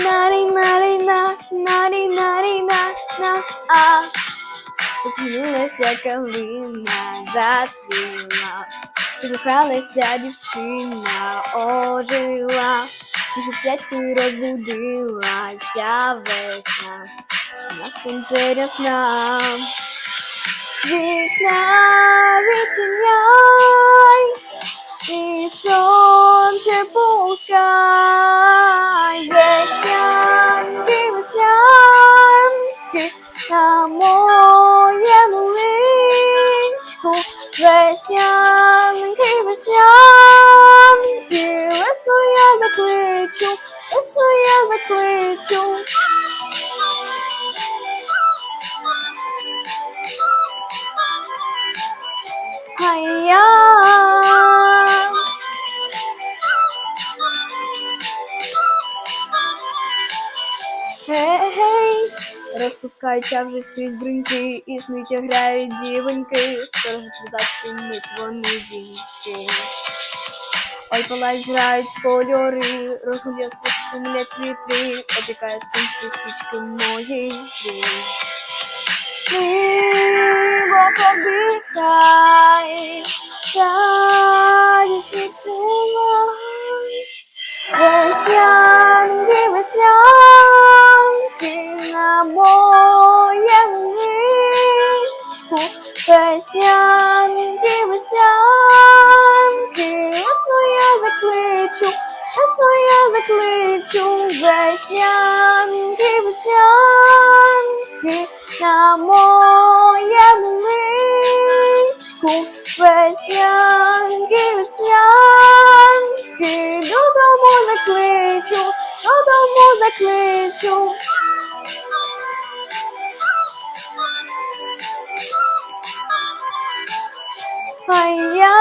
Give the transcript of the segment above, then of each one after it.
нарі, нарі, на, нарі, нарі, на, на, а. Змінилася калина, зацвіла, Закохалася дівчина, ожила, всіх п'ятьку розбудила ця весна, на сонце рясна. Вікна на моєму личку, веснянки, веснянки, весною я закличу, весною я закличу. Хай-я. Гей-гей, розпускаються вже скрізь бруньки, і сміття грають дівоньки, скоро заплутати вони дівки. Ой, палають, грають кольори, розгуляться, шумлять вітри, опікає сонце щічки мої. Глибоко вдихай, Веснянки, веснянки, весною я закличу, весною я закличу. Веснянки, веснянки на моєму личку. Веснянки, веснянки, додому закличу, додому закличу. Ай я.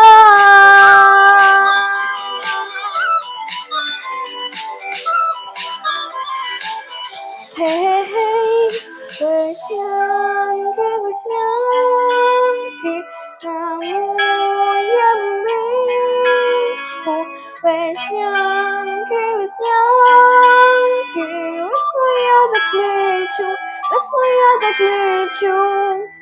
Гей, веснянки, веснянки, на моєму личку. Веснянки, веснянки, весною я закличу, весною я закличу.